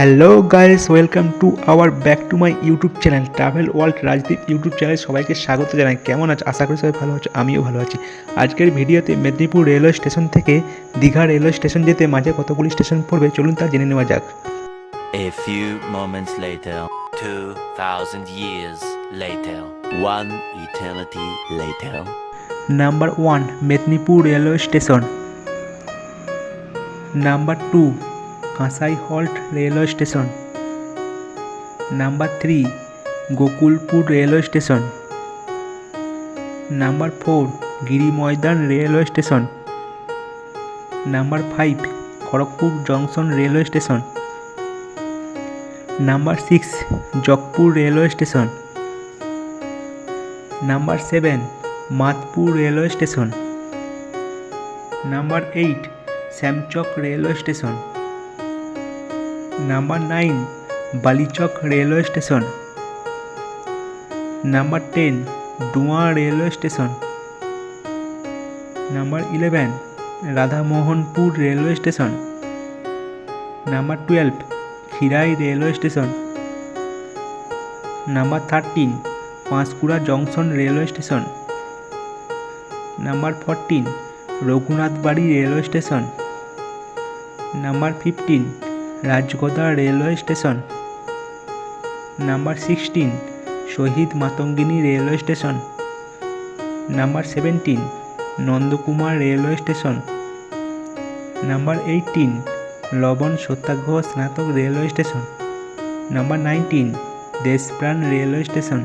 Hello guys welcome to our back to my YouTube channel travel world Rajdeep YouTube channel সবাইকে স্বাগত জানাই। কেমন আছে? আশা করি সবাই ভালো আছে আমিও ভালো আছি। আজকের ভিডিওতে মেদিনীপুর রেলওয়ে স্টেশন থেকে দীঘা রেলওয়ে স্টেশন যেতে মাঝে কতগুলি স্টেশন পড়বে চলুন তা জেনে নেওয়া যাক। A few moments later, 2,000 years later, one eternity later. Number one Medinipur railway station number two Kansai halt railway station number three Gokulpur railway station number four Giri Maidan railway station number five Kharagpur junction railway station number six Jagpur railway station number seven Matpur railway station number eight Shyamchak railway station number nine, Balichak railway station. Number ten Dua railway station. Number eleven, Radhamohanpur railway station. Number twelve Khirai railway station. Number thirteen, Panskura junction railway station. Number fourteen, Raghunathbari railway station. Number fifteen Rajgoda railway station. Number sixteen, Shahid Matangini railway station. Number seventeen, Nandakumar railway station. Number eighteen, Lavan Satyagraha Snatak railway station. Number nineteen, Deshapran railway station.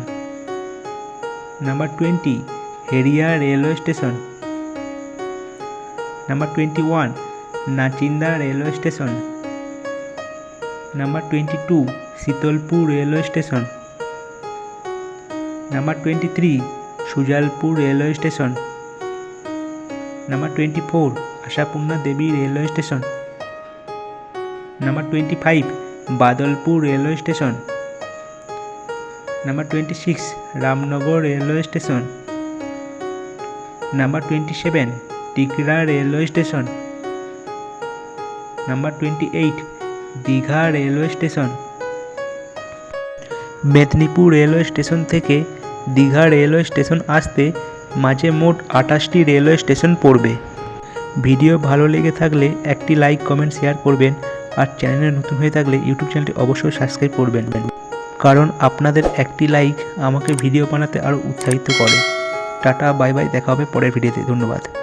Number twenty, Heria railway station. Number twenty one, Nachinda railway station. Number twenty two Shitalpur railway station number twenty three Sujalpur railway station number twenty four Ashapurna Devi railway station number twenty five Badalpur railway station number twenty six Ramnagar railway station number twenty seven Tikra railway station number twenty eight Digha railway station. Medinipur railway station থেকে Digha railway station আসতে মাঝে মোট আঠাশটি railway station পড়বে। Video ভালো লেগে থাকলে একটি লাইক, কমেন্ট, শেয়ার করবেন আর চ্যানেলে নতুন হয়ে থাকলে ইউটিউব চ্যানেলটি অবশ্যই সাবস্ক্রাইব করবেন। কারণ আপনাদের একটি লাইক আমাকে ভিডিও বানাতে আরও উৎসাহিত করে। টাটা, বাই বাই, দেখা হবে পরের ভিডিওতে। ধন্যবাদ।